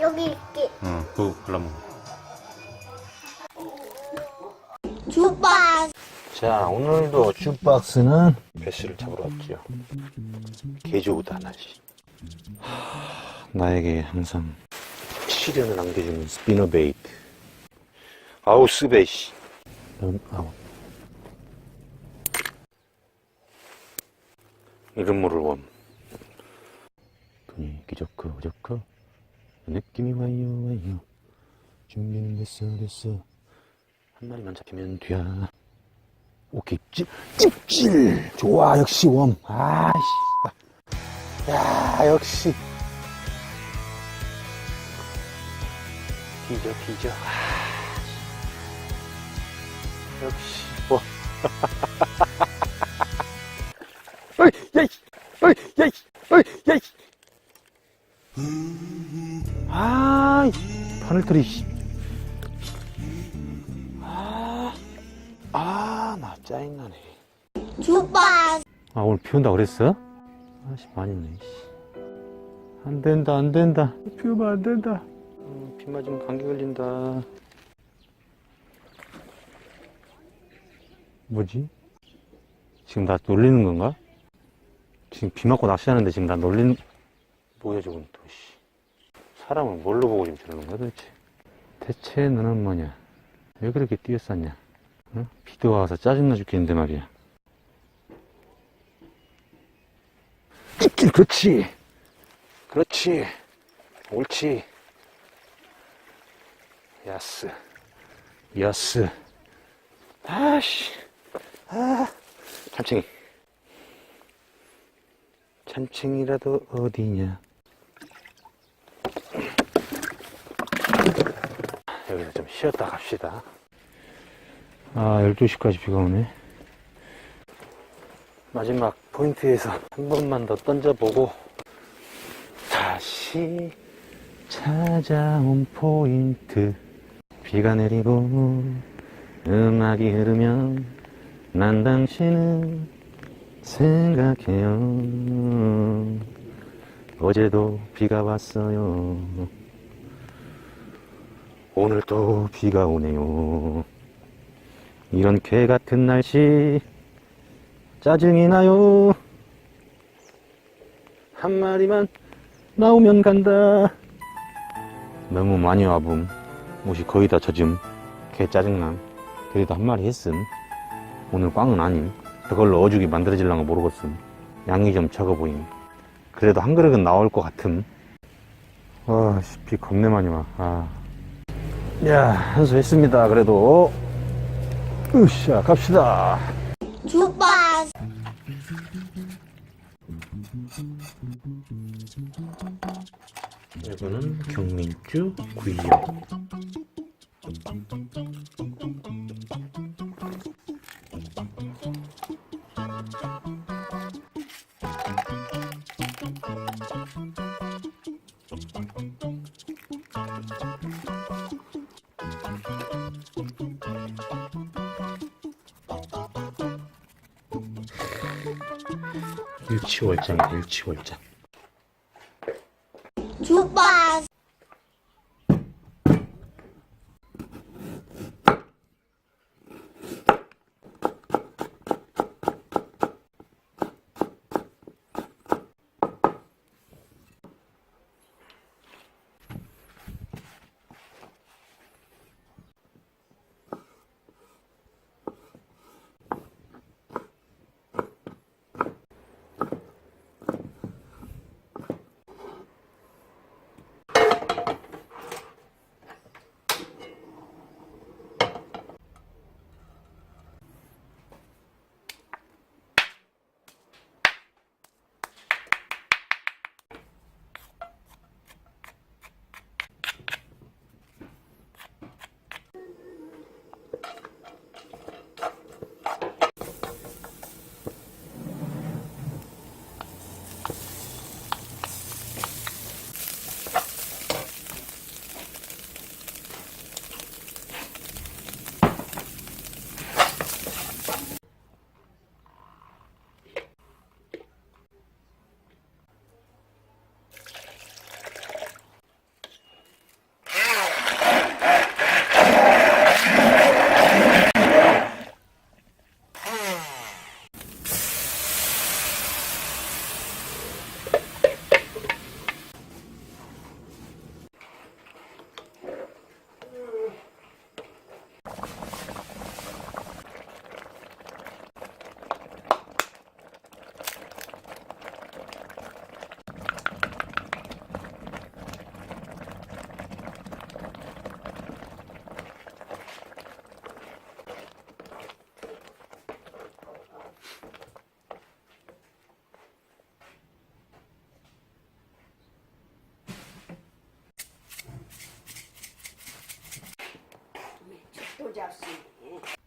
여기 있게. 응, 그거 골라먹어. 주박. 자, 오늘도 주박스는 배스를 잡으러 왔지요. 개 좋다, 날씨. 하, 나에게 항상 시련을 안겨주는 스피너 베이트. 아우, 스베이시. 넌, 아우. 이름 모를 원. 분위기 좋고, 좋고. 느낌이 와요, 와요. 준비는 됐어, 됐어. 한 마리만 잡히면 돼야. 오케이, 찝, 찝질. 좋아, 역시 웜. 아이씨. 야, 역시. 뒤져, 뒤져. 아, 역시, 뭐. 어이, 야이, 어이, 야이, 어이, 야이. 아, 바늘털이, 씨. 아, 아, 나 짜증나네. 주박. 아, 오늘 비 온다 그랬어? 아씨, 많이 있네, 씨. 안 된다, 안 된다. 비 오면 안 된다. 어, 비 맞으면 감기 걸린다. 뭐지? 지금 나 놀리는 건가? 지금 비 맞고 낚시하는데 지금 나 놀리는, 뭐야, 저건 또, 씨. 사람을 뭘로 보고 지금 저러는 거야, 도대체? 대체 너는 뭐냐? 왜 그렇게 뛰어쌌냐? 응? 비도 와서 짜증나 죽겠는데 말이야. 찍길 그렇지 그렇지 옳지 야스 야스 아씨 아 참칭이 참칭이라도 어디냐 여기서 좀 쉬었다 갑시다. 아 12시까지 비가 오네. 마지막 포인트에서 한 번만 더 던져보고 다시 찾아온 포인트. 비가 내리고 음악이 흐르면 난 당신을 생각해요. 어제도 비가 왔어요 오늘 또 비가 오네요 이런 개 같은 날씨 짜증이 나요. 한 마리만 나오면 간다. 너무 많이 와봄. 옷이 거의 다 젖음. 개 짜증남. 그래도 한 마리 했음. 오늘 꽝은 아님. 저걸로 어죽이 만들어질랑가 모르겠음. 양이 좀 적어 보임. 그래도 한 그릇은 나올 것 같음. 와, 씨, 비 겁내 많이 와. 아. 야, 한 수 했습니다. 그래도. 으쌰, 갑시다. 주박. 이거는 경민주 구이요. 일치월장이다, 일치월장. 아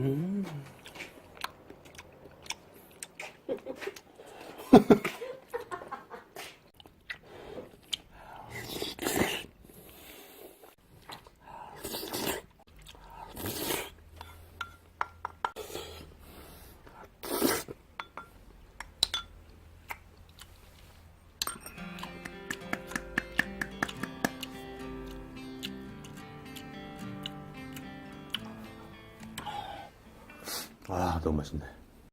이 아, 너무 맛있네.